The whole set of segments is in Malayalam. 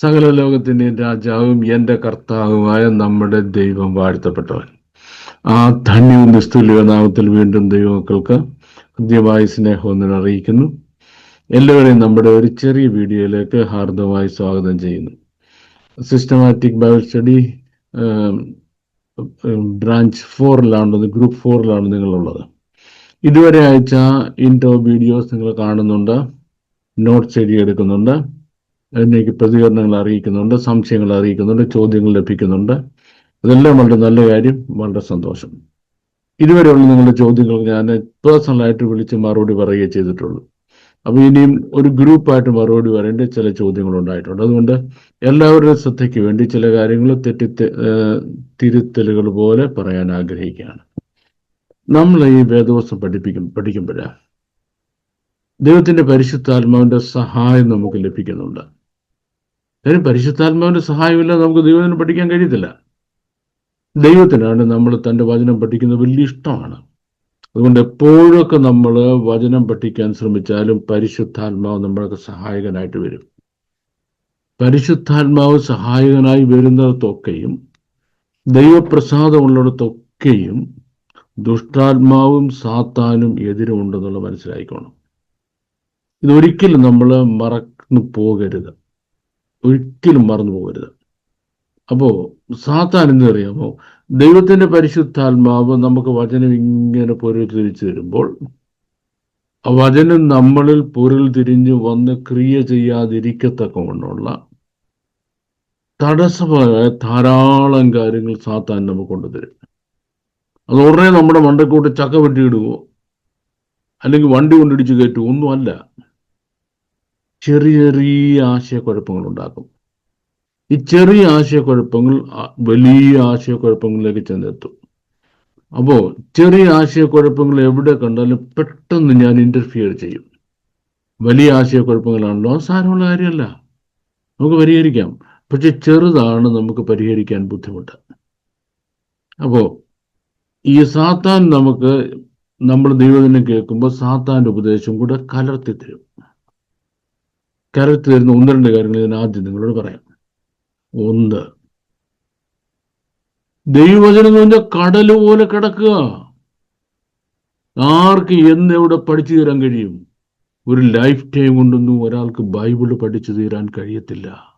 സകല ലോകത്തിന്റെയും രാജാവും എന്റെ കർത്താവുമായ നമ്മുടെ ദൈവം വാഴ്ത്തപ്പെട്ടവൻ. ആ ധന്യവും നിസ്തുല്യ നാമത്തിൽ വീണ്ടും ദൈവമക്കൾക്ക് ഹൃദ്യമായ സ്നേഹം അറിയിക്കുന്നു. എല്ലാവരെയും നമ്മുടെ ഒരു ചെറിയ വീഡിയോയിലേക്ക് ഹാർദമായി സ്വാഗതം ചെയ്യുന്നു. സിസ്റ്റമാറ്റിക് ബൈബിൾ സ്റ്റഡി ബ്രാഞ്ച് ഫോറിലാണ് ഗ്രൂപ്പ് ഫോറിലാണ് നിങ്ങളുള്ളത്. ഇതുവരെ അയച്ച ഇൻട്രോ വീഡിയോസ് നിങ്ങൾ കാണുന്നുണ്ട് നോട്ട്സ് എഴുതിയെടുക്കുന്നുണ്ട്. എനിക്ക് പ്രതികരണങ്ങൾ അറിയിക്കുന്നുണ്ട് സംശയങ്ങൾ അറിയിക്കുന്നുണ്ട് ചോദ്യങ്ങൾ ലഭിക്കുന്നുണ്ട്. അതെല്ലാം വളരെ നല്ല കാര്യം വളരെ സന്തോഷം. ഇതുവരെയുള്ള നിങ്ങളുടെ ചോദ്യങ്ങൾ ഞാൻ പേഴ്സണലായിട്ട് വിളിച്ച് മറുപടി പറയുകയേ ചെയ്തിട്ടുള്ളൂ. അപ്പോൾ ഇനിയും ഒരു ഗ്രൂപ്പായിട്ട് മറുപടി പറയേണ്ട ചില ചോദ്യങ്ങൾ ഉണ്ടായിട്ടുണ്ട്. അതുകൊണ്ട് എല്ലാവരുടെ ശ്രദ്ധയ്ക്ക് വേണ്ടി ചില കാര്യങ്ങൾ തെറ്റി തിരുത്തലുകൾ പോലെ പറയാൻ ആഗ്രഹിക്കുകയാണ്. നമ്മൾ ഈ വേദവസ്ത്രം പഠിപ്പിക്കും പഠിക്കുമ്പോഴാണ് ദൈവത്തിന്റെ പരിശുദ്ധാത്മാവിന്റെ സഹായം നമുക്ക് ലഭിക്കുന്നുണ്ട്. കാര്യം പരിശുദ്ധാത്മാവിന്റെ സഹായമില്ലാതെ നമുക്ക് ദൈവത്തിന് പഠിക്കാൻ കഴിയത്തില്ല. ദൈവത്തിനാണ് നമ്മൾ തന്റെ വചനം പഠിക്കുന്നത് വലിയ ഇഷ്ടമാണ്. അതുകൊണ്ട് എപ്പോഴൊക്കെ നമ്മൾ വചനം പഠിക്കാൻ ശ്രമിച്ചാലും പരിശുദ്ധാത്മാവ് നമ്മൾക്ക് സഹായകനായിട്ട് വരും. പരിശുദ്ധാത്മാവ് സഹായകനായി വരുന്നിടത്തൊക്കെയും ദൈവപ്രസാദമുള്ളിടത്തൊക്കെയും ദുഷ്ടാത്മാവും സാത്താനും എതിരുമുണ്ടെന്നുള്ള മനസ്സിലായിക്കോണം. ഇതൊരിക്കലും നമ്മൾ മറന്നു പോകരുത്. ഒരിക്കലും മറന്നു പോകരുത്. അപ്പോ സാത്താൻ എന്ന് അറിയാമോ ദൈവത്തിന്റെ പരിശുദ്ധാത്മാവ് നമുക്ക് വചനം ഇങ്ങനെ പൊരുൾ തിരിച്ചു തരുമ്പോൾ ആ വചനം നമ്മളിൽ പൊരുൾ തിരിഞ്ഞ് വന്ന് ക്രിയ ചെയ്യാതിരിക്കത്തക്കവണ്ണമുള്ള തടസ്സമായ ധാരാളം കാര്യങ്ങൾ സാത്താൻ നമുക്ക് കൊണ്ടുതരും അത് ഉടനെ നമ്മുടെ മണ്ടക്കൂട്ട് ചക്ക വെട്ടിയിടുവോ? അല്ലെങ്കിൽ വണ്ടി കൊണ്ടിടിച്ച് കയറ്റുമോ ഒന്നുമല്ല ചെറിയ ചെറിയ ആശയക്കുഴപ്പങ്ങൾ ഉണ്ടാക്കും ഈ ചെറിയ ആശയക്കുഴപ്പങ്ങൾ വലിയ ആശയക്കുഴപ്പങ്ങളിലേക്ക് ചെന്നെത്തും. അപ്പോൾ ചെറിയ ആശയക്കുഴപ്പങ്ങൾ എവിടെ കണ്ടാലും പെട്ടെന്ന് ഞാൻ ഇന്റർഫിയർ ചെയ്യും. വലിയ ആശയക്കുഴപ്പങ്ങളാണല്ലോ സാരമുള്ള കാര്യമല്ല. നമുക്ക് പരിഹരിക്കാം. പക്ഷെ ചെറുതാണ് നമുക്ക് പരിഹരിക്കാൻ ബുദ്ധിമുട്ട്. അപ്പോൾ ഈ സാത്താൻ നമുക്ക് നമ്മൾ ദൈവത്തിനെ കേൾക്കുമ്പോൾ സാത്താന്റെ ഉപദേശം കൂടെ കലർത്തി തരും കലർത്തി വരുന്ന ഒന്ന് രണ്ട് കാര്യങ്ങൾ ഞാൻ ആദ്യം നിങ്ങളോട് പറയാം. ഒന്ന് ദൈവവചനം എന്ന് പറഞ്ഞാൽ കടൽ പോലെ കിടക്കുക. ആർക്ക് എന്നെവിടെ പഠിച്ചു തരാൻ കഴിയും? ഒരു ലൈഫ് ടൈം കൊണ്ടൊന്നും ഒരാൾക്ക് ബൈബിൾ പഠിച്ചു തീരാൻ കഴിയത്തില്ല.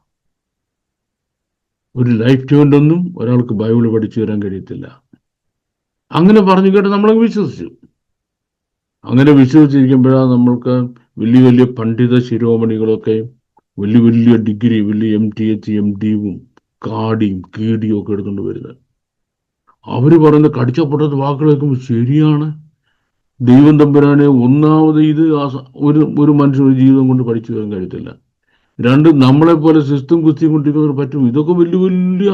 ഒരു ലൈഫ് ടൈം കൊണ്ടൊന്നും ഒരാൾക്ക് ബൈബിൾ പഠിച്ചു തീരാൻ കഴിയത്തില്ല. അങ്ങനെ പറഞ്ഞു കേട്ട് നമ്മളങ്ങ് വിശ്വസിച്ചു. അങ്ങനെ വിശ്വസിച്ചിരിക്കുമ്പോഴാണ് നമ്മൾക്ക് വലിയ വലിയ പണ്ഡിത ശിരോമണികളൊക്കെ വലിയ വലിയ ഡിഗ്രി വലിയ എം ടി എച്ച് എം ഡിയും കാടിയും കീടിയും ഒക്കെ എടുത്തുകൊണ്ട് വരുന്നത്. അവർ പറയുന്ന കടിച്ചപ്പെട്ടത് വാക്കുകൾ കേൾക്കുമ്പോൾ ശരിയാണ്. ദൈവം തമ്പുരാനെ ഒന്നാമത് ഇത് ഒരു ഒരു മനുഷ്യൻ ജീവിതം കൊണ്ട് പഠിച്ചു വരാൻ കഴിയത്തില്ല. രണ്ട് നമ്മളെ പോലെ സിസ്റ്റം കുസ്തിയും കൊണ്ടിരിക്കുന്നവർ പറ്റും. ഇതൊക്കെ വലിയ വലിയ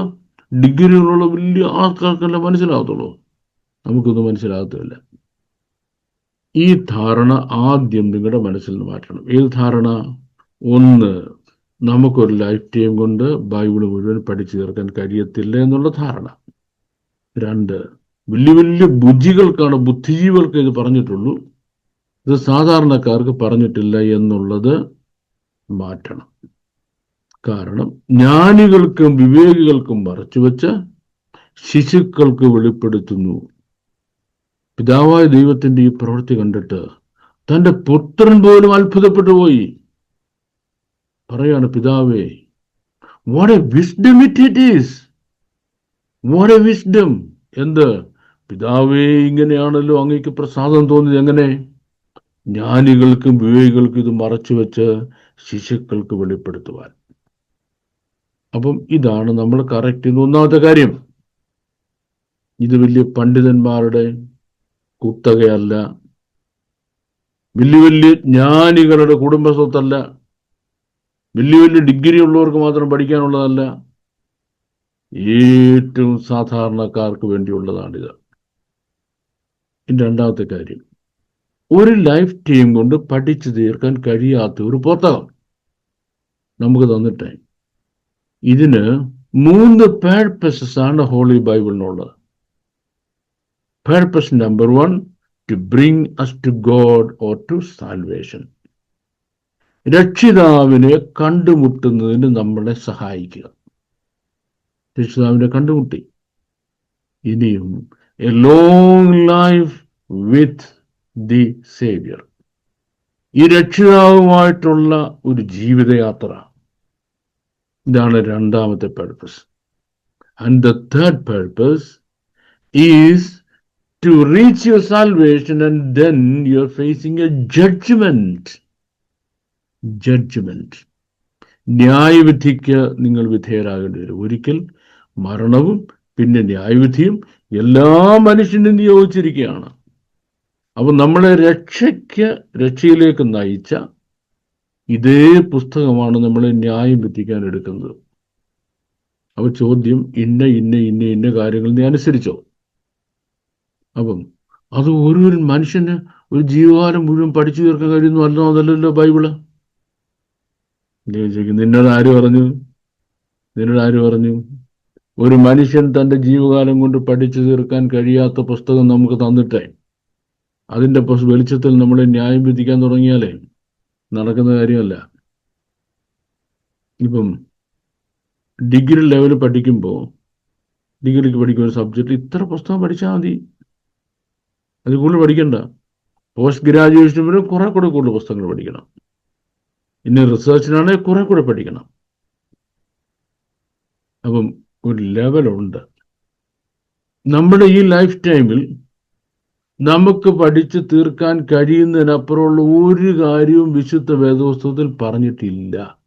ഡിഗ്രികളുള്ള വലിയ ആൾക്കാർക്കല്ല മനസ്സിലാകത്തുള്ളൂ. നമുക്കൊന്നും മനസ്സിലാകത്തില്ല. ഈ ധാരണ ആദ്യം നിങ്ങളുടെ മനസ്സിൽ നിന്ന് മാറ്റണം. ഏത് ധാരണ? ഒന്ന് നമുക്കൊരു ലൈഫ് ടൈം കൊണ്ട് ബൈബിൾ മുഴുവൻ പഠിച്ചു തീർക്കാൻ കഴിയത്തില്ല എന്നുള്ള ധാരണ. രണ്ട് വലിയ വലിയ ബുദ്ധികൾക്കാണ് ബുദ്ധിജീവികൾക്ക് ഇത് പറഞ്ഞിട്ടുള്ളൂ. ഇത് സാധാരണക്കാർക്ക് പറഞ്ഞിട്ടില്ല എന്നുള്ളത് മാറ്റണം. കാരണം ജ്ഞാനികൾക്കും വിവേകികൾക്കും മറച്ചുവെച്ച് ശിശുക്കൾക്ക് വെളിപ്പെടുത്തുന്നു. പിതാവായ ദൈവത്തിന്റെ ഈ പ്രവൃത്തി കണ്ടിട്ട് തന്റെ പുത്രൻ പോലും അത്ഭുതപ്പെട്ടു പോയി. പറയാണ് പിതാവേ what a wisdom it it is what a wisdom എന്ത്? പിതാവേ ഇങ്ങനെയാണല്ലോ അങ്ങേക്ക് പ്രസാദം തോന്നിയത്. എങ്ങനെ? ജ്ഞാനികൾക്കും വിവേകികൾക്കും ഇത് മറച്ചു വെച്ച് ശിശുക്കൾക്ക് വെളിപ്പെടുത്തുവാൻ. അപ്പം ഇതാണ് നമ്മൾ കറക്റ്റ് ഒന്നാമത്തെ കാര്യം. ഇത് വലിയ പണ്ഡിതന്മാരുടെ കുത്തകയല്ല. വലിയ വലിയ ജ്ഞാനികളുടെ കുടുംബ സ്വത്തല്ല വലിയ വലിയ ഡിഗ്രി ഉള്ളവർക്ക് മാത്രം പഠിക്കാനുള്ളതല്ല. ഏറ്റവും സാധാരണക്കാർക്ക് വേണ്ടിയുള്ളതാണിത്. രണ്ടാമത്തെ കാര്യം. ഒരു ലൈഫ് ടൈം കൊണ്ട് പഠിച്ചു തീർക്കാൻ കഴിയാത്ത ഒരു പുസ്തകം നമുക്ക് തന്നിട്ടേ. ഇതിന് മൂന്ന് പേഴ്പസസ് ആണ് ഹോളി ബൈബിളിനുള്ളത് purpose number one to bring us to God or to salvation. രക്ഷിതാവിനെ കണ്ടുമുട്ടുന്നതിന് നമ്മളെ സഹായിക്കുക. രക്ഷിതാവിനെ കണ്ടുമുട്ടി. ഇനിയും a long life with the saviour ഈ രക്ഷിതാവുമായിട്ടുള്ള ഒരു ജീവിതയാത്ര. ഇതാണ് രണ്ടാമത്തെ purpose and the third purpose is to reach your salvation, and then you're facing a judgment. Judgement ന്യായവിധിക്ക് നിങ്ങൾ വിധേയരാകേണ്ടി വരും. ഒരിക്കൽ മരണവും പിന്നെ ന്യായവിധിയും എല്ലാ മനുഷ്യനും നിയോഗിച്ചിരിക്കുകയാണ്. അപ്പം നമ്മളെ രക്ഷയ്ക്ക് രക്ഷയിലേക്ക് നയിച്ച ഇതേ പുസ്തകമാണ് നമ്മളെ ന്യായം വിധിക്കാൻ എടുക്കുന്നത്. അപ്പൊ ചോദ്യം ഇന്ന ഇന്ന ഇന്ന ഇന്ന കാര്യങ്ങൾ നീ അനുസരിച്ചോ? അപ്പം അത് ഒരു മനുഷ്യന് ഒരു ജീവകാലം മുഴുവൻ പഠിച്ചു തീർക്കാൻ കഴിയുന്നു അല്ലോ അതല്ലല്ലോ ബൈബിൾ നിന്നോട് ആര് പറഞ്ഞു? നിന്നോട് ആര് പറഞ്ഞു? ഒരു മനുഷ്യൻ തന്റെ ജീവകാലം കൊണ്ട് പഠിച്ചു തീർക്കാൻ കഴിയാത്ത പുസ്തകം നമുക്ക് തന്നിട്ടേ. അതിന്റെ വെളിച്ചത്തിൽ നമ്മൾ ന്യായം വിധിക്കാൻ തുടങ്ങിയാലേ നടക്കുന്ന കാര്യമല്ല. ഇപ്പം ഡിഗ്രി ലെവൽ പഠിക്കുമ്പോൾ ഡിഗ്രിക്ക് പഠിക്കുന്ന ഒരു സബ്ജക്റ്റ് ഇത്ര പുസ്തകം പഠിച്ചാൽ മതി. അത് കൂടുതൽ പഠിക്കണ്ട. പോസ്റ്റ് ഗ്രാജുവേഷൻ വരെ കുറെ കൂടെ കൂടുതൽ പുസ്തകങ്ങൾ പഠിക്കണം. ഇനി റിസർച്ചിനാണെങ്കിൽ കുറെ കൂടെ പഠിക്കണം. അപ്പം ഒരു ലെവലുണ്ട് നമ്മുടെ ഈ ലൈഫ് ടൈമിൽ നമുക്ക് പഠിച്ചു തീർക്കാൻ കഴിയുന്നതിനപ്പുറമുള്ള ഒരു കാര്യവും വിശുദ്ധ വേദോത്സവത്തിൽ പറഞ്ഞിട്ടില്ല.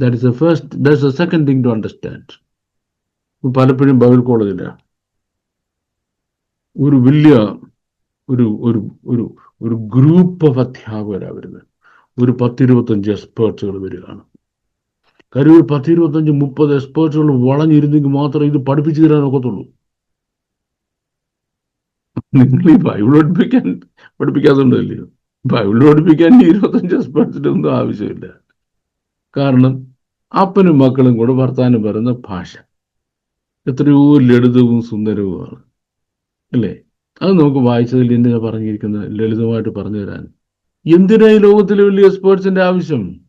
That is the first that's the second thing to understand പലപ്പോഴും ബൈബിൾ കോളേജില്ല ഒരു വലിയ ഒരു ഒരു ഒരു ഒരു ഗ്രൂപ്പ് ഓഫ് അധ്യാപകരാണ് വരുന്നത് ഒരു പത്തിരുപത്തഞ്ച് എക്സ്പേർട്സുകൾ വരികയാണ്. കാര്യം ഒരു പത്തിരുപത്തഞ്ച് മുപ്പത് എക്സ്പേർട്സുകൾ വളഞ്ഞിരുന്നെങ്കിൽ മാത്രമേ ഇത് പഠിപ്പിച്ചു തരാൻ ഒക്കത്തുള്ളൂ. നിങ്ങൾ ഈ ബൈബിൾ പഠിപ്പിക്കാൻ പഠിപ്പിക്കാത്തതുകൊണ്ടല്ലയോ ബൈബിൾ പഠിപ്പിക്കാൻ ഇരുപത്തഞ്ച് എക്സ്പേർട്സിന്റെ ഒന്നും ആവശ്യമില്ല. കാരണം അപ്പനും മക്കളും കൂടെ വർത്താനം പറയുന്ന ഭാഷ. എത്രയോ ലളിതവും സുന്ദരവുമാണ്. അല്ലേ? അത് നമുക്ക് വായിച്ചതിൽ എന്തിനാ പറഞ്ഞിരിക്കുന്നത്? ലളിതമായിട്ട് പറഞ്ഞു തരാൻ. എന്തിനാ ഈ ലോകത്തിലെ വലിയ എക്സ്പേർട്സിന്റെ ആവശ്യം?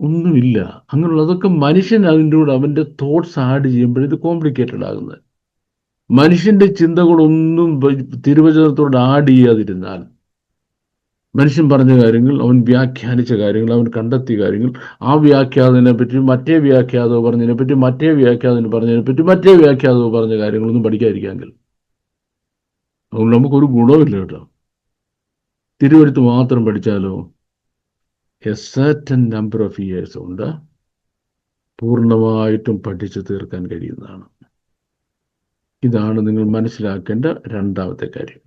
ഒന്നുമില്ല. അങ്ങനെയുള്ള അതൊക്കെ മനുഷ്യൻ അതിന്റെ കൂടെ അവന്റെ തോട്ട്സ് ആഡ് ചെയ്യുമ്പോൾ ഇത് കോംപ്ലിക്കേറ്റഡ് ആകുന്നത്. മനുഷ്യന്റെ ചിന്തകളൊന്നും തിരുവചനത്തോട് ആഡ് ചെയ്യാതിരുന്നാൽ മനുഷ്യൻ പറഞ്ഞ കാര്യങ്ങൾ അവൻ വ്യാഖ്യാനിച്ച കാര്യങ്ങൾ അവൻ കണ്ടെത്തിയ കാര്യങ്ങൾ ആ വ്യാഖ്യാതനെ പറ്റി മറ്റേ വ്യാഖ്യാതവ് പറഞ്ഞതിനെ പറ്റി മറ്റേ വ്യാഖ്യാതന് പറഞ്ഞതിനെ പറ്റി മറ്റേ വ്യാഖ്യാതവ് പറഞ്ഞ കാര്യങ്ങളൊന്നും പഠിക്കാതിരിക്കാമെങ്കിൽ അതുകൊണ്ട് നമുക്കൊരു ഗുണമില്ല കേട്ടോ. തിരുവഴുത്ത് മാത്രം പഠിച്ചാലോ? A certain number of years ഉണ്ട് പൂർണമായിട്ടും പഠിച്ചു തീർക്കാൻ കഴിയുന്നതാണ്. ഇതാണ് നിങ്ങൾ മനസ്സിലാക്കേണ്ട രണ്ടാമത്തെ കാര്യം.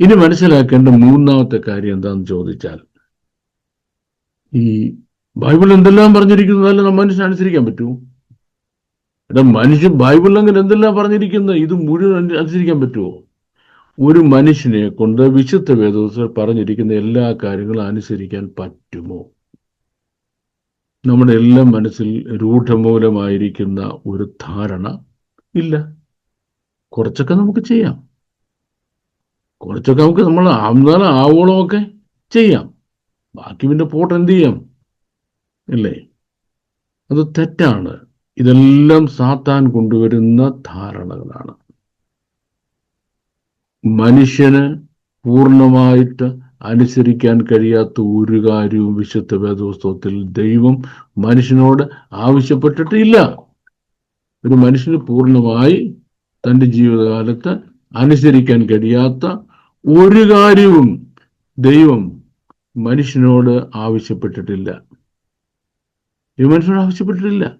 ഇനി മനസ്സിലാക്കേണ്ട മൂന്നാമത്തെ കാര്യം എന്താണെന്ന് ചോദിച്ചാൽ ഈ ബൈബിൾ എന്തെല്ലാം പറഞ്ഞിരിക്കുന്നതല്ല നമ്മൾ മനുഷ്യൻ അനുസരിക്കാൻ പറ്റൂ? എടാ മനുഷ്യൻ ബൈബിളിൽ അങ്ങനെ എന്തെല്ലാം പറഞ്ഞിരിക്കുന്നത് ഇത് മുഴുവൻ അനുസരിക്കാൻ പറ്റുമോ ഒരു മനുഷ്യനെ കൊണ്ട് വിശുദ്ധ വേദോസ് പറഞ്ഞിരിക്കുന്ന എല്ലാ കാര്യങ്ങളും അനുസരിക്കാൻ പറ്റുമോ? നമ്മുടെ എല്ലാം മനസ്സിൽ രൂഢമൂലമായിരിക്കുന്ന ഒരു ധാരണ ഇല്ല. കുറച്ചൊക്കെ നമുക്ക് ചെയ്യാം. കുറച്ചൊക്കെ നമുക്ക് നമ്മൾ ആവുന്നാലും ആവോളമൊക്കെ ചെയ്യാം. ബാക്കി പിന്നെ പോട്ട് എന്ത് ചെയ്യാം? ഇല്ലേ? അത് തെറ്റാണ്. ഇതെല്ലാം സാത്താൻ കൊണ്ടുവരുന്ന ധാരണകളാണ്. മനുഷ്യന് പൂർണമായിട്ട് അനുസരിക്കാൻ കഴിയാത്ത ഒരു കാര്യവും വിശുദ്ധ വേദോത്സവത്തിൽ ദൈവം മനുഷ്യനോട് ആവശ്യപ്പെട്ടിട്ടില്ല. ഒരു മനുഷ്യന് പൂർണമായി തന്റെ ജീവിതകാലത്ത് അനുസരിക്കാൻ കഴിയാത്ത ഒരു കാര്യവും ദൈവം മനുഷ്യനോട് ആവശ്യപ്പെട്ടിട്ടില്ല. ഈ മനുഷ്യനോട് ആവശ്യപ്പെട്ടിട്ടില്ല.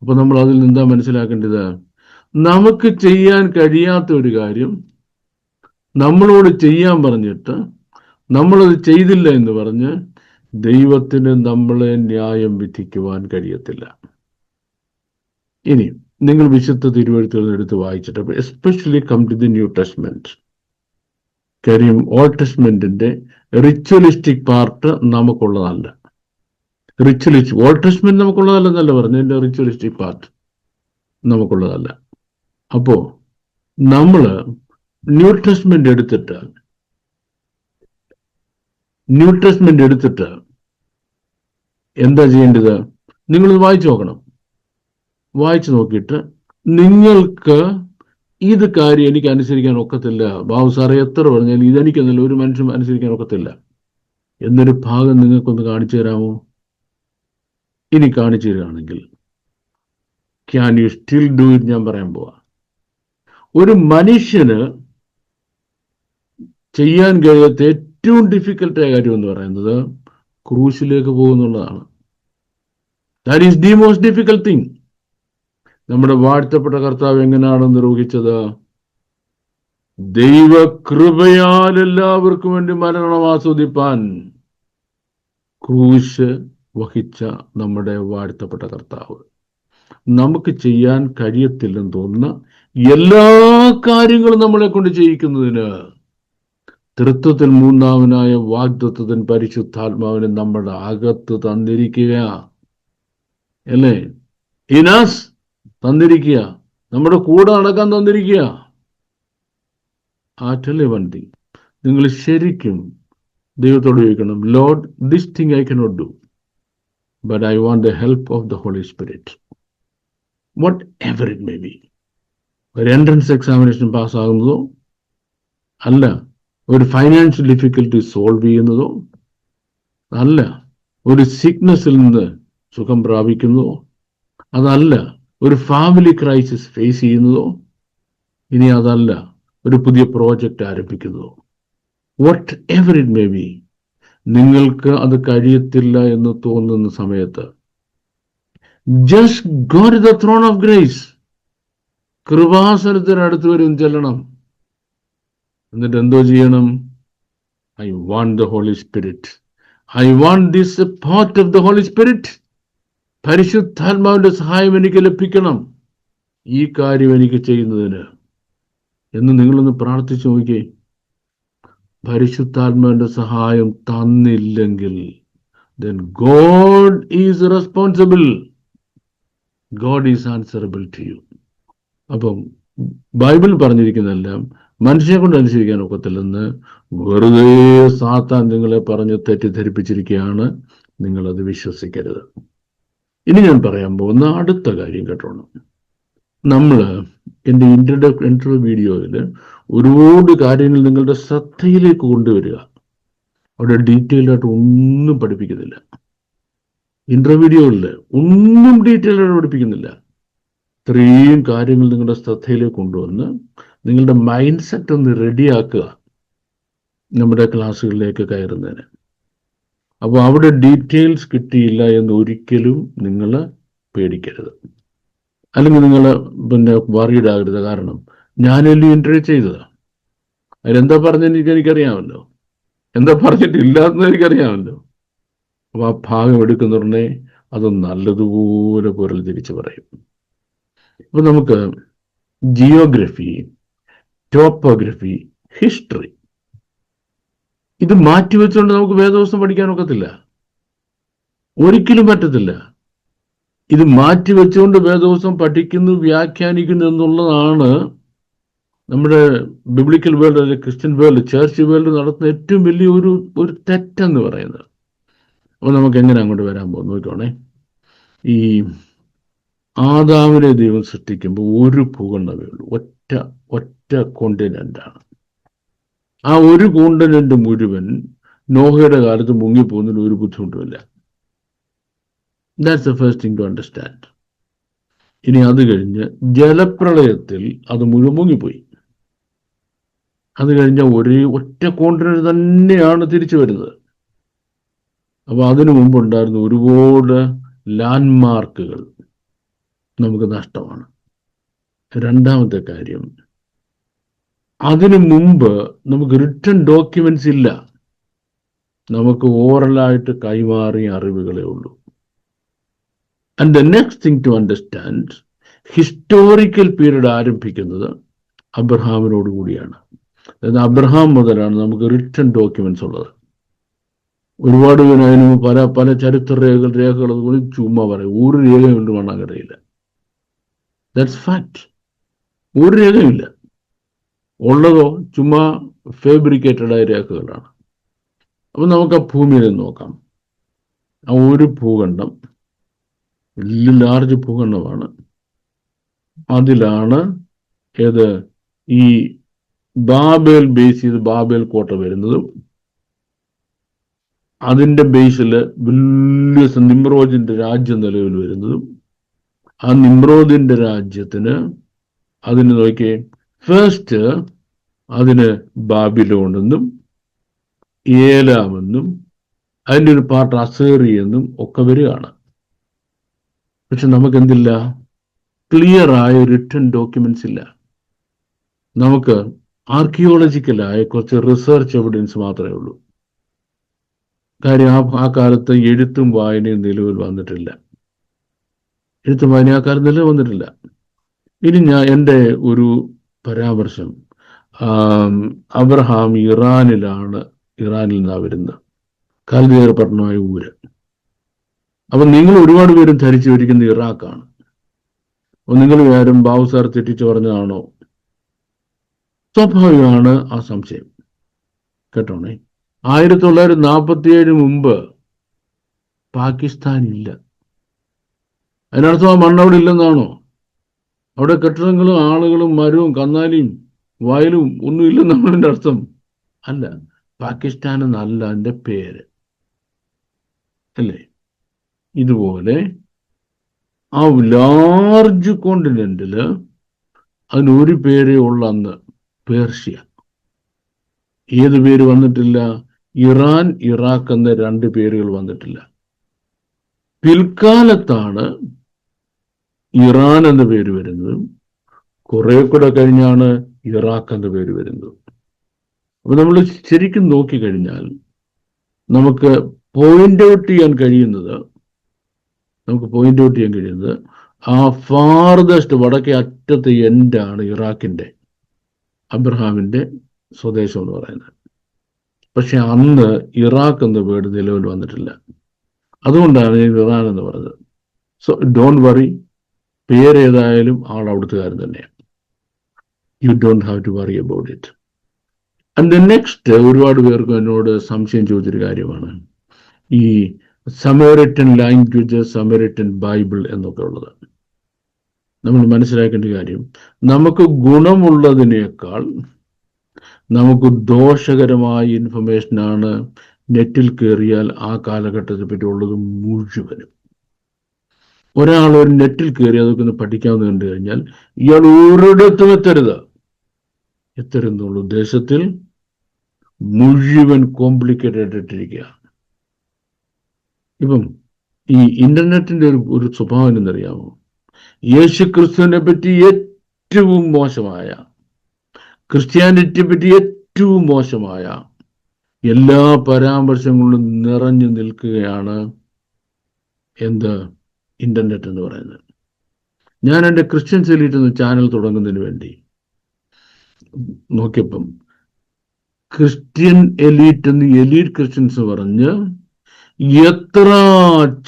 അപ്പൊ നമ്മൾ അതിൽ നിന്നാ മനസ്സിലാക്കേണ്ടത്? നമുക്ക് ചെയ്യാൻ കഴിയാത്ത ഒരു കാര്യം നമ്മളോട് ചെയ്യാൻ പറഞ്ഞിട്ട് നമ്മളത് ചെയ്തില്ല എന്ന് പറഞ്ഞ് ദൈവത്തിന് നമ്മളെ ന്യായം വിധിക്കുവാൻ കഴിയത്തില്ല. ഇനി നിങ്ങൾ വിശുദ്ധ തിരുവഴുത്തുകൾ എടുത്ത് വായിച്ചിട്ട് especially come to the new testament കാര്യം ഓൾഡ് ടെസ്റ്റ്മെന്റിന്റെ റിച്വലിസ്റ്റിക് പാർട്ട് നമുക്കുള്ളതല്ല. റിച്വലിസ്റ്റ് ഓൾഡ് ടെസ്റ്റ്മെന്റ് നമുക്കുള്ളതല്ലെന്നല്ല പറഞ്ഞു എന്റെ റിച്വലിസ്റ്റിക് പാർട്ട് നമുക്കുള്ളതല്ല. അപ്പോ നമ്മൾ ന്യൂ ടെസ്റ്റ്മെന്റ് എടുത്തിട്ട് ന്യൂ ടെസ്റ്റ്മെന്റ് എടുത്തിട്ട് എന്താ ചെയ്യേണ്ടത്? നിങ്ങൾ വായിച്ചു നോക്കണം. വായിച്ചു നോക്കിയിട്ട് നിങ്ങൾക്ക് ഇത് കാര്യം എനിക്ക് അനുസരിക്കാൻ ഒക്കത്തില്ല. ബാബു സാറേ എത്ര പറഞ്ഞാലും ഇതെനിക്കെന്നല്ല ഒരു മനുഷ്യനും അനുസരിക്കാൻ ഒക്കത്തില്ല. എന്നൊരു ഭാഗം നിങ്ങൾക്കൊന്ന് കാണിച്ചു തരാമോ? ഇനി കാണിച്ചു തരികയാണെങ്കിൽ can you still do it ഞാൻ പറയാൻ പോവാ. ഒരു മനുഷ്യന് ചെയ്യാൻ കഴിയാത്ത ഏറ്റവും ഡിഫിക്കൽട്ടായ കാര്യം എന്ന് പറയുന്നത് ക്രൂശിലേക്ക് പോകുന്നുള്ളതാണ്. That is the most difficult thing നമ്മുടെ വാഴ്ത്തപ്പെട്ട കർത്താവ് എങ്ങനെയാണ് നിർവഹിച്ചത്? ദൈവകൃപയാൽ എല്ലാവർക്കും വേണ്ടി മരണം ആസ്വദിപ്പാൻ ക്രൂശ് വഹിച്ച നമ്മുടെ വാഴ്ത്തപ്പെട്ട കർത്താവ്. നമുക്ക് ചെയ്യാൻ കഴിയത്തില്ലെന്ന് തോന്നുന്ന എല്ലാ കാര്യങ്ങളും നമ്മളെ കൊണ്ട് ചെയ്യിക്കുന്നതിന് തൃത്വത്തിൽ മൂന്നാമനായ വാഗ്ദത്വത്തിൻ പരിശുദ്ധാത്മാവിനെ നമ്മുടെ അകത്ത് തന്നിരിക്കുക. അല്ലേ? ഇനാസ് തന്നിരിക്കുക. നമ്മുടെ കൂടെ നടക്കാൻ തന്നിരിക്കുക. ആറ്റല്ലേ വണ്ടി? നിങ്ങൾ ശരിക്കും ദൈവത്തോട് ചോദിക്കണം Lord this thing I cannot do but I want the help of the Holy Spirit whatever it may be ഒരു എൻട്രൻസ് എക്സാമിനേഷൻ പാസ്സാകുന്നതോ അല്ല. ഒരു ഫൈനാൻഷ്യൽ ഡിഫിക്കൽട്ടി സോൾവ് ചെയ്യുന്നതോ അല്ല ഒരു സിക്നസിൽ നിന്ന് സുഖം പ്രാപിക്കുന്നതോ അതല്ല ഒരു ഫാമിലി ക്രൈസിസ് ഫേസ് ചെയ്യുന്നതോ ഇനി അതല്ല ഒരു പുതിയ പ്രോജക്റ്റ് ആരംഭിക്കുന്നതോ. Whatever it may be നിങ്ങൾക്ക് അത് കഴിയത്തില്ല എന്ന് തോന്നുന്ന സമയത്ത് just go to the throne of grace കൃപാസനത്തിനടുത്ത് വരും ചെല്ലണം. എന്നിട്ട് എന്തോ ചെയ്യണം? I want the Holy Spirit I want this part of the Holy Spirit പരിശുദ്ധാത്മാവിന്റെ സഹായം എനിക്ക് ലഭിക്കണം ഈ കാര്യം എനിക്ക് ചെയ്യുന്നതിന്. എന്ന് നിങ്ങളൊന്ന് പ്രാർത്ഥിച്ചു നോക്കിയേ. പരിശുദ്ധാത്മാവിന്റെ സഹായം തന്നില്ലെങ്കിൽ then God is responsible God is answerable to you അപ്പം ബൈബിൾ പറഞ്ഞിരിക്കുന്നതെല്ലാം മനുഷ്യനെ കൊണ്ട് അനുസരിക്കാൻ ഒക്കത്തില്ലെന്ന് വെറുതെ സാത്താൻ നിങ്ങളെ പറഞ്ഞ് തെറ്റിദ്ധരിപ്പിച്ചിരിക്കുകയാണ്. നിങ്ങളത് വിശ്വസിക്കരുത്. ഇനി ഞാൻ പറയാൻ പോകുന്ന അടുത്ത കാര്യം കേട്ടോണം. നമ്മൾ എന്റെ ഇൻട്രഡ ഇൻട്രോ വീഡിയോയിൽ ഒരുപാട് കാര്യങ്ങൾ നിങ്ങളുടെ ശ്രദ്ധയിലേക്ക് കൊണ്ടുവരിക. അവിടെ ഡീറ്റെയിൽഡ് ആയിട്ട് ഒന്നും പഠിപ്പിക്കുന്നില്ല. ഇൻട്രോ വീഡിയോയിൽ ഒന്നും ഡീറ്റെയിൽഡ് ആയിട്ട് പഠിപ്പിക്കുന്നില്ല. ഇത്രയും കാര്യങ്ങൾ നിങ്ങളുടെ ശ്രദ്ധയിലേക്ക് കൊണ്ടുവന്ന് നിങ്ങളുടെ മൈൻഡ് സെറ്റ് ഒന്ന് റെഡിയാക്കുക നമ്മുടെ ക്ലാസ്സുകളിലേക്ക് കയറുന്നതിന്. അപ്പോൾ അവിടെ ഡീറ്റെയിൽസ് കിട്ടിയില്ല എന്ന് ഒരിക്കലും നിങ്ങൾ പേടിക്കരുത്. അല്ലെങ്കിൽ നിങ്ങൾ പിന്നെ വറീഡ് ആകരുത്. കാരണം ഞാനല്ലേ ഇന്റർവ്യൂ ചെയ്തത്. അതിലെന്താ പറഞ്ഞെന്ന് എനിക്ക് എനിക്കറിയാമല്ലോ. എന്താ പറഞ്ഞിട്ടില്ല എന്ന് എനിക്കറിയാമല്ലോ. അപ്പോൾ ആ ഭാഗം എടുക്കുന്നറിനെ അത് നല്ലതുപോലെ പോരൽ തിരിച്ച് പറയും. അപ്പോൾ നമുക്ക് ജിയോഗ്രഫി ടോപ്പോഗ്രഫി ഹിസ്റ്ററി. ഇത് മാറ്റിവെച്ചുകൊണ്ട് നമുക്ക് വേദോസം പഠിക്കാൻ ഒക്കത്തില്ല. ഒരിക്കലും പറ്റത്തില്ല. ഇത് മാറ്റിവെച്ചുകൊണ്ട് വേദോസം പഠിക്കുന്നു വ്യാഖ്യാനിക്കുന്നു എന്നുള്ളതാണ് നമ്മുടെ ബിബ്ലിക്കൽ വേൾഡ് അല്ലെങ്കിൽ ക്രിസ്ത്യൻ വേൾഡ് ചേർച്ച് വേൾഡ് നടത്തുന്ന ഏറ്റവും വലിയ ഒരു ഒരു തെറ്റെന്ന് പറയുന്നത്. അപ്പോൾ നമുക്ക് എങ്ങനെ അങ്ങോട്ട് വരാൻ പോകും നോക്കണേ ഈ ആദാമിനെ ദൈവം സൃഷ്ടിക്കുമ്പോൾ ഒരു ഭൂഖണ്ഡമേ ഉള്ളൂ. ഒറ്റ ഒറ്റ കോണ്ടിനെന്റാണ് ആ ഒരു കോണ്ടിനെന്റ് മുഴുവൻ നോഹയുടെ കാലത്ത് മുങ്ങിപ്പോകുന്നതിന് ഒരു ബുദ്ധിമുട്ടുമില്ല. That's the first thing to understand ഇനി അത് കഴിഞ്ഞ് ജലപ്രളയത്തിൽ അത് മുഴുവൻ മുങ്ങിപ്പോയി. അത് കഴിഞ്ഞ ഒരേ ഒറ്റ കോണ്ടിനെന്റ് തന്നെയാണ് തിരിച്ചു വരുന്നത്. അപ്പൊ അതിനു മുമ്പുണ്ടായിരുന്ന ഒരുപാട് ലാൻഡ്മാർക്കുകൾ നമുക്ക് നഷ്ടമാണ്. രണ്ടാമത്തെ കാര്യം അതിനു മുമ്പ് നമുക്ക് റിട്ടേൺ ഡോക്യുമെന്റ്സ് ഇല്ല. നമുക്ക് ഓറലായിട്ട് കൈമാറിയ അറിവുകളേ ഉള്ളൂ. And the next thing to understand historical period ആരംഭിക്കുന്നത് അബ്രഹാമിനോട് കൂടിയാണ്. അതായത് അബ്രഹാം മുതലാണ് നമുക്ക് റിട്ടേൺ ഡോക്യുമെന്റ്സ് ഉള്ളത്. ഒരുപാട് പേര് അതിന് പല പല ചരിത്ര രേഖകൾ രേഖകൾ അതുപോലെ ചുമ്മാ പറയും. ഒരു രേഖയും കൊണ്ട് കാണാൻ കഴിയില്ല ദാറ്റ്സ് ഫാക്ട് ഒരു രേഖയുമില്ല. ഉള്ളതോ ചുമ്മാ ഫേബ്രിക്കേറ്റഡായ രേഖകളാണ്. അപ്പം നമുക്ക് ആ ഭൂമിയിൽ നോക്കാം. ആ ഒരു ഭൂഖണ്ഡം വലിയ ലാർജ് ഭൂഖണ്ഡമാണ്. അതിലാണ് ഏത് ഈ ബാബേൽ ബേസ് ചെയ്ത് ബാബേൽ കോട്ട വരുന്നതും അതിന്റെ ബേസിൽ വലിയ നിമ്രോജിന്റെ രാജ്യം നിലവിൽ വരുന്നതും ആ നിമ്രോദിന്റെ രാജ്യത്തിന് അതിന് നോക്കിയേ ഫസ്റ്റ് അതിന് ബാബിലോണെന്നും ഏലാമെന്നും അതിന്റെ ഒരു പാർട്ട് അസേറി എന്നും ഒക്കെ വരികയാണ്. പക്ഷെ നമുക്ക് എന്തില്ല ക്ലിയർ ആയ റിട്ടേൺ ഡോക്യുമെന്റ്സ് ഇല്ല. നമുക്ക് ആർക്കിയോളജിക്കലായ കുറച്ച് റിസർച്ച് എവിഡൻസ് മാത്രമേ ഉള്ളൂ. കാര്യം ആ ആ കാലത്ത് എഴുത്തും വായനയും നിലവിൽ വന്നിട്ടില്ല. എഴുത്തും വായന ആ കാലത്ത് നിലവിൽ വന്നിട്ടില്ല. ഇനി ഞാൻ എന്റെ ഒരു പരാമർശം. അബ്രഹാം ഇറാനിലാണ് ഇറാനിൽ നിന്നാണ് വരുന്നത് കാൽവിയർ പട്ടണമായ ഊര്. അപ്പൊ നിങ്ങൾ ഒരുപാട് പേരും ധരിച്ചു വരിക്കുന്ന ഇറാഖാണ്. അപ്പൊ നിങ്ങൾ ആരും ബാബു സാർ തെറ്റിച്ച് പറഞ്ഞതാണോ? സ്വാഭാവികമാണ് ആ സംശയം. കേട്ടോണേ? ആയിരത്തി തൊള്ളായിരത്തി നാൽപ്പത്തി ഏഴ് മുമ്പ് പാകിസ്ഥാൻ ഇല്ല അതിനർത്ഥം ആ മണ്ണവിടെ ഇല്ലെന്നാണോ? അവിടെ കെട്ടിടങ്ങളും ആളുകളും മരവും കന്നാലിയും വയലും ഒന്നും ഇല്ലെന്നാണ് എന്റെ അർത്ഥം. അല്ല പാകിസ്ഥാൻ എന്നല്ല എന്റെ പേര്. അല്ലേ? ഇതുപോലെ ആ ലാർജ് കോണ്ടിനെന്റിൽ അതിനൊരു പേരേ ഉള്ള അന്ന് പേർഷ്യ. ഏത് പേര് വന്നിട്ടില്ല? ഇറാൻ ഇറാഖ് എന്ന രണ്ട് പേരുകൾ വന്നിട്ടില്ല. പിൽക്കാലത്താണ് ഇറാൻ എന്ന പേര് വരുന്നതും. കുറെ കൂടെ കഴിഞ്ഞാണ് ഇറാഖ് എന്ന പേര് വരുന്നത്. അപ്പൊ നമ്മൾ ശരിക്കും നോക്കിക്കഴിഞ്ഞാൽ നമുക്ക് പോയിന്റ് ഔട്ട് ചെയ്യാൻ കഴിയുന്നത് നമുക്ക് പോയിന്റ് ഔട്ട് ചെയ്യാൻ കഴിയുന്നത് ആ ഫാർദസ്റ്റ് വടക്കേ അറ്റത്തെ എൻഡാണ് ഇറാഖിന്റെ അബ്രഹാമിന്റെ സ്വദേശം എന്ന് പറയുന്നത്. പക്ഷെ അന്ന് ഇറാഖ് എന്ന വേർഡ് നിലവിൽ വന്നിട്ടില്ല. അതുകൊണ്ടാണ് ഞാൻ ഇറാൻ എന്ന് പറഞ്ഞത്. സോ ഡോണ്ട് വറി പേരേതായാലും ആൾ അവിടുത്തുകാരൻ തന്നെയാണ്. You don't have to worry about it and the next ഒരുപാട് പേർക്ക് എന്നോട് സംശയം ചോദിച്ചൊരു കാര്യമാണ്. ഈ സമേറിറ്റൻ ലാംഗ്വേജ് സമേറിറ്റൻ ബൈബിൾ എന്നൊക്കെ ഉള്ളത്. നമ്മൾ മനസ്സിലാക്കേണ്ട കാര്യം നമുക്ക് ഗുണമുള്ളതിനേക്കാൾ നമുക്ക് ദോഷകരമായ ഇൻഫർമേഷനാണ് നെറ്റിൽ കയറിയാൽ ആ കാലഘട്ടത്തെ പറ്റി ഉള്ളത് മുഴുവനും. ഒരാൾ ഒരു നെറ്റിൽ കയറി അതൊക്കെ ഒന്ന് പഠിക്കാമെന്ന് കണ്ടു കഴിഞ്ഞാൽ ഇയാൾ ഒരിടത്തും എത്തരുത്. എത്തരുന്നുള്ള. ഉദ്ദേശത്തിൽ മുഴുവൻ കോംപ്ലിക്കേറ്റഡ് ആയിട്ടിരിക്കുക. ഇപ്പം ഈ ഇന്റർനെറ്റിന്റെ ഒരു ഒരു സ്വഭാവം എന്നറിയാമോ യേശു ക്രിസ്തുവിനെ പറ്റി ഏറ്റവും മോശമായ ക്രിസ്ത്യാനിറ്റിയെ പറ്റി ഏറ്റവും മോശമായ എല്ലാ പരാമർശങ്ങളും നിറഞ്ഞു നിൽക്കുകയാണ് എന്ത്? ഇന്റർനെറ്റ് എന്ന് പറയുന്നത്. ഞാൻ എന്റെ ക്രിസ്ത്യൻ സെലീറ്റ് എന്ന ചാനൽ തുടങ്ങുന്നതിന് വേണ്ടി നോക്കിയപ്പം ക്രിസ്ത്യൻ എലീറ്റ് എന്ന് എലീറ്റ് ക്രിസ്ത്യൻസ് പറഞ്ഞ് എത്ര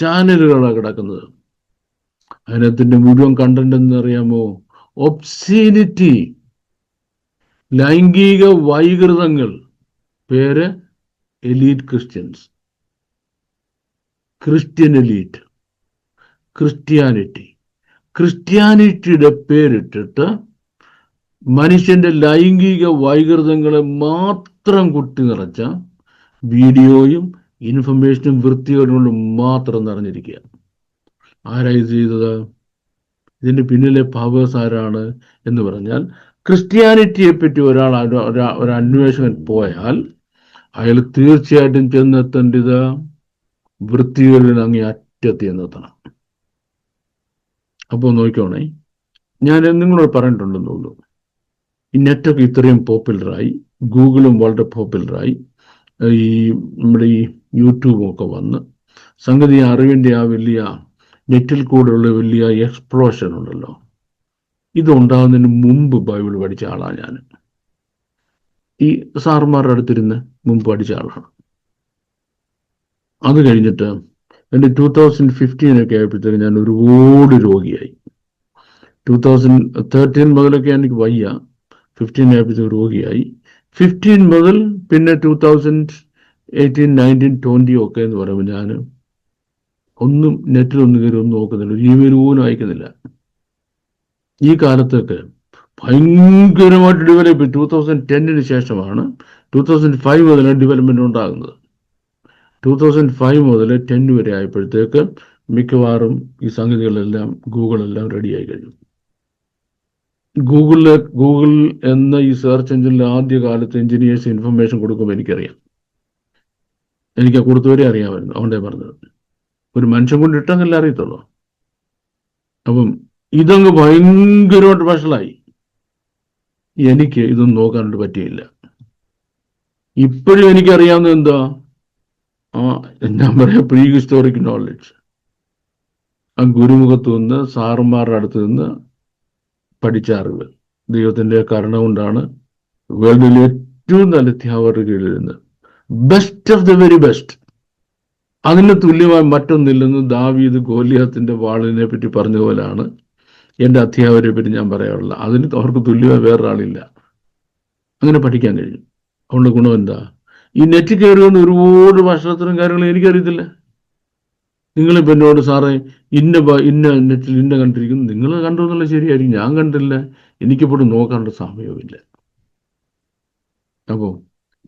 ചാനലുകളാണ് കിടക്കുന്നത്. അതിനകത്തിന്റെ മുഴുവൻ കണ്ടന്റ് എന്ന് അറിയാമോ? ഒബ്സീനിറ്റി ലൈംഗിക വൈകൃതങ്ങൾ. പേര് elite Christians Christian elite Christianity ക്രിസ്ത്യാനിറ്റിയുടെ പേരിട്ടിട്ട് മനുഷ്യന്റെ ലൈംഗിക വൈകൃതങ്ങളെ മാത്രം കുട്ടി നിറച്ച വീഡിയോയും ഇൻഫർമേഷനും വൃത്തികേടുകളും മാത്രം നിറഞ്ഞിരിക്കുക. ആരാ ഇത് ചെയ്തത്? ഇതിന്റെ പിന്നിലെ പവേഴ്സ് ആരാണ് എന്ന് പറഞ്ഞാൽ ക്രിസ്ത്യാനിറ്റിയെ പറ്റി ഒരാൾ ഒരു- ഒരു- ഒരു അന്വേഷകൻ പോയാൽ അയാൾ തീർച്ചയായിട്ടും ചെന്നെത്തേണ്ടത് വൃത്തികളിൽ അങ്ങേ അറ്റത്തി എന്നെത്തണം അപ്പോൾ നോക്കിക്കോണേ. ഞാൻ നിങ്ങളോട് പറഞ്ഞിട്ടുണ്ടെന്ന് തോന്നുന്നു. ഈ നെറ്റൊക്കെ ഇത്രയും പോപ്പുലറായി ഗൂഗിളും വളരെ പോപ്പുലറായി. ഈ നമ്മുടെ ഈ യൂട്യൂബും ഒക്കെ വന്ന് സംഗതി അറിവിന്റെ ആ വലിയ നെറ്റിൽ കൂടെയുള്ള വലിയ എക്സ്പ്ലോഷൻ ഉണ്ടല്ലോ. ഇതുണ്ടാകുന്നതിന് മുമ്പ് ബൈബിൾ പഠിച്ച ആളാണ് ഞാൻ. ഈ സാറുമാരുടെ അടുത്തിരുന്ന് മുമ്പ് പഠിച്ച ആളാണ്. അത് കഴിഞ്ഞിട്ട് എന്റെ ടൂ തൗസൻഡ് ഫിഫ്റ്റീനൊക്കെ ആയപ്പോഴത്തേക്ക് ഞാൻ ഒരുപാട് രോഗിയായി. ടൂ തൗസൻഡ് തേർട്ടീൻ മുതലൊക്കെ എനിക്ക് വയ്യ. ഫിഫ്റ്റീൻ ആയപ്പോഴത്തേക്ക് രോഗിയായി. ഫിഫ്റ്റീൻ മുതൽ പിന്നെ two thousand eighteen nineteen twenty ഒക്കെ എന്ന് പറയുമ്പോൾ ഞാൻ ഒന്നും നെറ്റിലൊന്നും കയറി ഒന്നും നോക്കുന്നില്ല. ഒരു ഇമെയിൽ പോലും അയക്കുന്നില്ല. ഈ കാലത്തൊക്കെ ഭയങ്കരമായിട്ട് ഡെവലപ്പ് ടൂ തൗസൻഡ് ടെന്നിന് ശേഷമാണ് ടൂ തൗസൻഡ് ഫൈവ് മുതലാണ് ഡെവലപ്മെന്റ് ഉണ്ടാകുന്നത്. ടൂ തൗസൻഡ് ഫൈവ് മുതൽ ടെൻ വരെ ആയപ്പോഴത്തേക്ക് മിക്കവാറും ഈ സംഗതികളെല്ലാം ഗൂഗിളെല്ലാം റെഡിയായി കഴിഞ്ഞു. ഗൂഗിളിൽ ഗൂഗിൾ എന്ന ഈ സെർച്ച് എഞ്ചിനിൽ ആദ്യ കാലത്ത് എഞ്ചിനീയേഴ്സ് ഇൻഫർമേഷൻ കൊടുക്കുമ്പോൾ എനിക്കറിയാം. എനിക്ക് കൊടുത്തവരെ അറിയാമായിരുന്നു അതുകൊണ്ടേ പറഞ്ഞത്. ഒരു മനുഷ്യൻ കൊണ്ട് ഇട്ടെന്നല്ല അറിയത്തുള്ളൂ. അപ്പം ഇതങ്ങ് ഭയങ്കരമായിട്ട് വഷളായി. എനിക്ക് ഇതൊന്നും നോക്കാനായിട്ട് പറ്റിയില്ല. ഇപ്പോഴും എനിക്കറിയാവുന്ന എന്താ? ആ ഞാൻ പറയാം പ്രീ ഹിസ്റ്റോറിക് നോളജ് ആ ഗുരുമുഖത്ത് നിന്ന് സാറുമാരുടെ അടുത്ത് നിന്ന് പഠിച്ച അറിവ്. ദൈവത്തിന്റെ കരുണ കൊണ്ടാണ് വേൾഡിലെ ഏറ്റവും നല്ല അധ്യാപകരുടെ കീഴിൽ നിന്ന്. Best of the very best അതിന് തുല്യമായി മറ്റൊന്നില്ലെന്ന് ദാവീദ് ഗോലിയാത്തിന്റെ വാളിനെ പറ്റി പറഞ്ഞ പോലെയാണ് എന്റെ അധ്യാപകരെ പറ്റി ഞാൻ പറയാറുള്ളത്. അതിന് അവർക്ക് തുല്യമായി വേറൊരാളില്ല. അങ്ങനെ പഠിക്കാൻ കഴിയും അതുകൊണ്ട് ഗുണം എന്താ? ഈ നെറ്റ് കയറിയോണ്ട് ഒരുപാട് ഭക്ഷണത്തിനും കാര്യങ്ങളും എനിക്കറിയത്തില്ല. നിങ്ങളിപ്പോൾ എന്നോട് സാറേ ഇന്ന ഇന്ന നെറ്റിൽ ഇന്ന കണ്ടിരിക്കുന്നു. നിങ്ങൾ കണ്ടു എന്നുള്ളത് ശരിയായിരിക്കും. ഞാൻ കണ്ടില്ല. എനിക്കിപ്പോഴും നോക്കാനുള്ള സമയവുമില്ല. അപ്പോൾ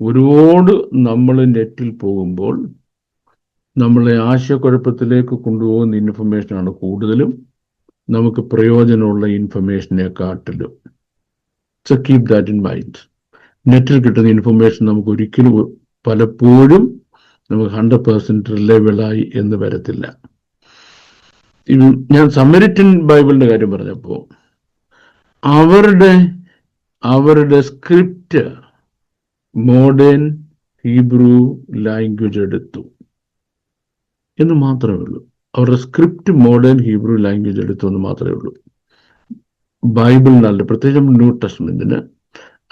ഒരുപാട് നമ്മൾ നെറ്റിൽ പോകുമ്പോൾ നമ്മളെ ആശയക്കുഴപ്പത്തിലേക്ക് കൊണ്ടുപോകുന്ന ഇൻഫർമേഷനാണ് കൂടുതലും നമുക്ക് പ്രയോജനമുള്ള ഇൻഫർമേഷനെക്കാട്ടിലും so keep that in mind നെറ്റിൽ കിട്ടുന്ന ഇൻഫർമേഷൻ നമുക്ക് ഒരിക്കലും പലപ്പോഴും നമുക്ക് ഹൺഡ്രഡ് പെർസെന്റ് റിലയബിളായി എന്ന് വരത്തില്ല. ഞാൻ സമരിറ്റൻ ബൈബിളിന്റെ കാര്യം പറഞ്ഞപ്പോ അവരുടെ അവരുടെ സ്ക്രിപ്റ്റ് മോഡേൺ ഹീബ്രു ലാംഗ്വേജ് എടുത്തു. എന്ന് മാത്രമേ ഉള്ളൂ. അവരുടെ സ്ക്രിപ്റ്റ് മോഡേൺ ഹീബ്രു ലാംഗ്വേജ് എടുത്തു എന്ന് മാത്രമേ ഉള്ളൂ. ബൈബിളിനല്ല പ്രത്യേകിച്ചും ന്യൂ ടെസ്റ്റ്മെന്റിന്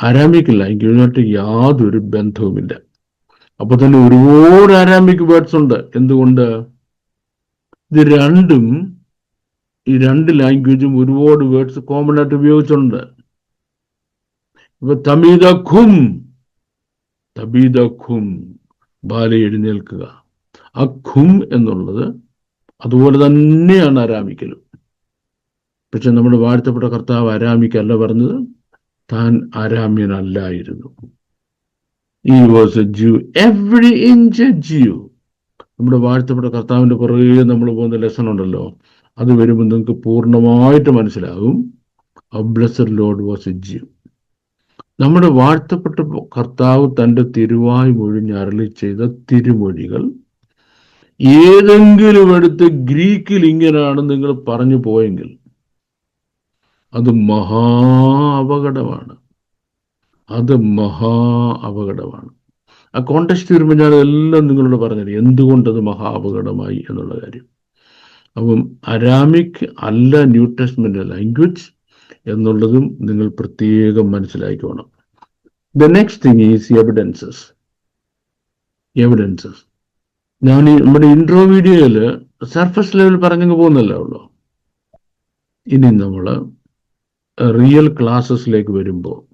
അരാമിക് ലാംഗ്വേജുമായിട്ട് യാതൊരു ബന്ധവുമില്ല. അപ്പൊ തന്നെ ഒരുപാട് അരാമിക് വേർഡ്സ് ഉണ്ട്. എന്തുകൊണ്ട്? ഇത് രണ്ടും ഈ രണ്ട് ലാംഗ്വേജും ഒരുപാട് വേർഡ്സ് കോമൺ ആയിട്ട് ഉപയോഗിച്ചിട്ടുണ്ട്. ഇപ്പൊ തമീദ ഖും തബീദ ഖും ബാല എഴുന്നേൽക്കുക. ആ ഖും എന്നുള്ളത് അതുപോലെ തന്നെയാണ് അരാമിക്കലും. പക്ഷെ നമ്മുടെ വാഴ്ത്തപ്പെട്ട കർത്താവ് അരാമിക്കല്ല പറഞ്ഞത്. താൻ ആരാമ്യനല്ലായിരുന്നു. He was a Jew every inch a Jew നമ്മുടെ വാഴ്ത്തപ്പെട്ട കർത്താവിന്റെ പുറകെ നമ്മൾ പോകുന്ന ലെസൺ ഉണ്ടല്ലോ. അത് വരുമ്പോൾ നിങ്ങൾക്ക് പൂർണമായിട്ട് മനസ്സിലാകും. ആ blessed Lord was a Jew നമ്മുടെ വാഴ്ത്തപ്പെട്ട കർത്താവ് തന്റെ തിരുവായി മൊഴിഞ്ഞ് അരളി ചെയ്ത തിരുമൊഴികൾ ഏതെങ്കിലും എടുത്ത് ഗ്രീക്കിൽ ഇങ്ങനെയാണ് നിങ്ങൾ പറഞ്ഞു പോയെങ്കിൽ അത് മഹാ അപകടമാണ് അത് മഹാ അപകടമാണ് ആ കോണ്ടസ്റ്റ് വരുമ്പോൾ ഞാൻ എല്ലാം നിങ്ങളോട് പറഞ്ഞത് എന്തുകൊണ്ടത് മഹാ അപകടമായി എന്നുള്ള കാര്യം. അപ്പം അരാമിക് അല്ല ന്യൂ ടെസ്റ്റ്മെന്റ് ലാംഗ്വേജ് എന്നുള്ളതും നിങ്ങൾ പ്രത്യേകം മനസ്സിലാക്കിക്കോണം the next thing is evidences evidences ഞാൻ ഈ നമ്മുടെ ഇൻട്രോ വീഡിയോയിൽ സർഫസ് ലെവൽ പറഞ്ഞങ്ങ് പോകുന്നല്ലേ ഉള്ളൂ. ഇനി നമ്മൾ റിയൽ ക്ലാസ്സസിലേക്ക് വരുമ്പോൾ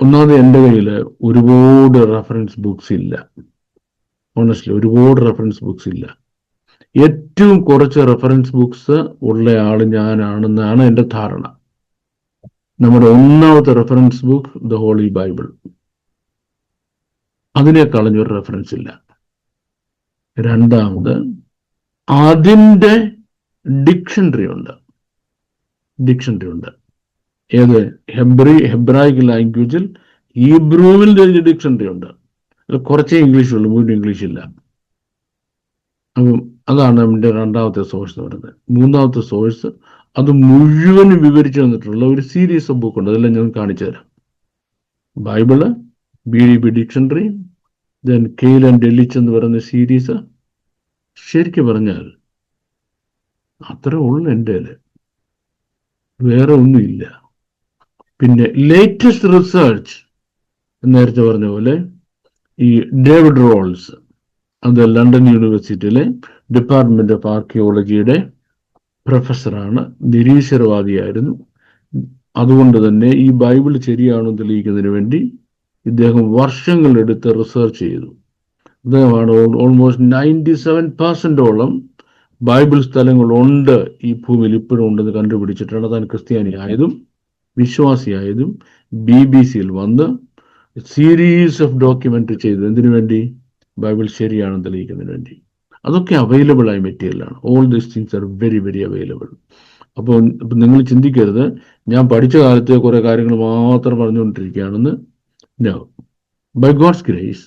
ഒന്നാമത് എന്റെ കയ്യിൽ ഒരുപാട് റെഫറൻസ് ബുക്സ് ഇല്ല. ഓണസ്റ്റ്ലി ഒരുപാട് റെഫറൻസ് ബുക്സ് ഇല്ല. ഏറ്റവും കുറച്ച് റെഫറൻസ് ബുക്സ് ഉള്ള ആൾ ഞാനാണെന്നാണ് എന്റെ ധാരണ. നമ്മുടെ ഒന്നാമത്തെ reference book the Holy Bible അതിനെ കളഞ്ഞൊരു റെഫറൻസ് ഇല്ല. രണ്ടാമത് അതിന്റെ ഡിക്ഷണറി ഉണ്ട്. ഡിക്ഷണറി ഉണ്ട് ഏത്? ഹെബ്രി ഹെബ്രായിക് ലാംഗ്വേജിൽ ഹീബ്രുവിൽ ഡിക്ഷണറി ഉണ്ട് കുറച്ചേ ഇംഗ്ലീഷ് ഉള്ളൂ മുഴുവൻ ഇംഗ്ലീഷ് ഇല്ല അപ്പം അതാണ് എന്റെ രണ്ടാമത്തെ സോഴ്സ് പറയുന്നത്. മൂന്നാമത്തെ സോഴ്സ് അത് മുഴുവൻ വിവരിച്ചു തന്നിട്ടുള്ള ഒരു സീരീസ് ഓഫ് ബുക്ക് ഉണ്ട്. അതെല്ലാം ഞാൻ കാണിച്ചു തരാം. Bible B D B dictionary then Keil and Delitzsch എന്ന് പറയുന്ന സീരീസ് ശരിക്കും പറഞ്ഞാൽ അത്രേ ഉള്ളൂ എന്റെ വേറെ ഒന്നുമില്ല. പിന്നെ ലേറ്റസ്റ്റ് റിസർച്ച് നേരത്തെ പറഞ്ഞ പോലെ ഈ ഡേവിഡ് റോൾസ് അത് ലണ്ടൻ യൂണിവേഴ്സിറ്റിയിലെ ഡിപ്പാർട്ട്മെന്റ് ഓഫ് ആർക്കിയോളജിയുടെ പ്രൊഫസറാണ് നിരീശ്വരവാദിയായിരുന്നു. അതുകൊണ്ട് തന്നെ ഈ ബൈബിൾ ശരിയാണോ തെളിയിക്കുന്നതിന് വേണ്ടി ഇദ്ദേഹം വർഷങ്ങളെടുത്ത് റിസർച്ച് ചെയ്തു. അദ്ദേഹമാണ് ഓൾമോസ്റ്റ് നയന്റി സെവൻ പെർസെന്റോളം ബൈബിൾ സ്ഥലങ്ങളുണ്ട്. ഈ ഭൂമിയിൽ ഇപ്പോഴും ഉണ്ടെന്ന് കണ്ടുപിടിച്ചിട്ടാണ് താൻ ക്രിസ്ത്യാനിയായതും വിശ്വാസിയായതും ബി ബി സിയിൽ വന്ന് സീരീസ് ഓഫ് ഡോക്യുമെന്ററി ചെയ്തത്. എന്തിനു വേണ്ടി? ബൈബിൾ ശരിയാണെന്ന് തെളിയിക്കുന്നതിന് വേണ്ടി. അതൊക്കെ അവൈലബിൾ ആയ മെറ്റീരിയലാണ് all these things are very very available അപ്പോൾ നിങ്ങൾ ചിന്തിക്കരുത്. ഞാൻ പഠിച്ച കാലത്ത് കുറേ കാര്യങ്ങൾ മാത്രം പറഞ്ഞുകൊണ്ടിരിക്കുകയാണെന്ന് ബൈ ഗോഡ്സ് ഗ്രേസ്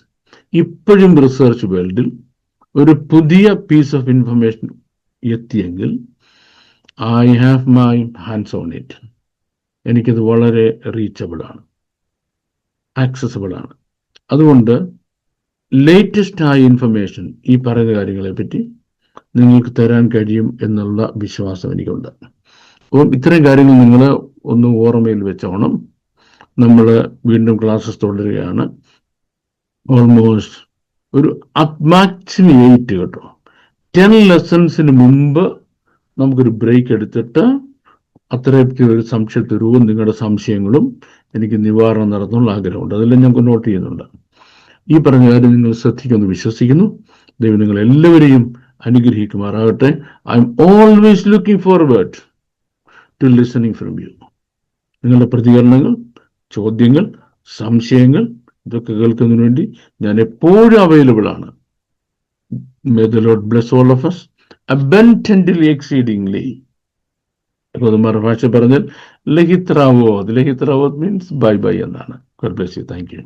ഇപ്പോഴും റിസർച്ച് വേൾഡിൽ ഒരു പുതിയ piece of information എത്തിയെങ്കിൽ I have my hands on it എനിക്കത് വളരെ ആക്സസബിൾ ആണ്. അതുകൊണ്ട് ലേറ്റസ്റ്റ് ആയ ഇൻഫർമേഷൻ ഈ പറയുന്ന കാര്യങ്ങളെ പറ്റി നിങ്ങൾക്ക് തരാൻ കഴിയും എന്നുള്ള വിശ്വാസം എനിക്കുണ്ട്. അപ്പം ഇത്തരം കാര്യങ്ങൾ നിങ്ങൾ ഒന്ന് ഓർമ്മയിൽ വെച്ചോണം. നമ്മൾ വീണ്ടും ക്ലാസ്സസ് തുടരുകയാണ്. ഓൾമോസ്റ്റ് ഒരു മാക്സിമം എയ്റ്റ് കേട്ടോ. ടെൻ ലെസൺസിന് മുമ്പ് നമുക്കൊരു ബ്രേക്ക് എടുത്തിട്ട് അത്രയൊക്കെ ഒരു സംശയത്തിരവും നിങ്ങളുടെ സംശയങ്ങളും എനിക്ക് നിവാരണം നടത്തുന്നുള്ള ആഗ്രഹമുണ്ട്. അതെല്ലാം ഞങ്ങൾക്ക് നോട്ട് ചെയ്യുന്നുണ്ട്. ഈ പറഞ്ഞ കാര്യം നിങ്ങൾ ശ്രദ്ധിക്കുമെന്ന് വിശ്വസിക്കുന്നു. ദൈവം നിങ്ങൾ എല്ലാവരെയും അനുഗ്രഹിക്കുമാറാകട്ടെ. I'm always looking forward to listening from you നിങ്ങളുടെ പ്രതികരണങ്ങൾ ചോദ്യങ്ങൾ സംശയങ്ങൾ ഇതൊക്കെ കേൾക്കുന്നതിന് വേണ്ടി ഞാൻ എപ്പോഴും അവൈലബിൾ ആണ്. May the Lord bless all of us abundantly exceedingly. പറഞ്ഞാൽ ലഹിത്രാവോത്. ലഹിത്രാവോത് മീൻസ് ബൈ ബൈ എന്നാണ്. God bless you thank you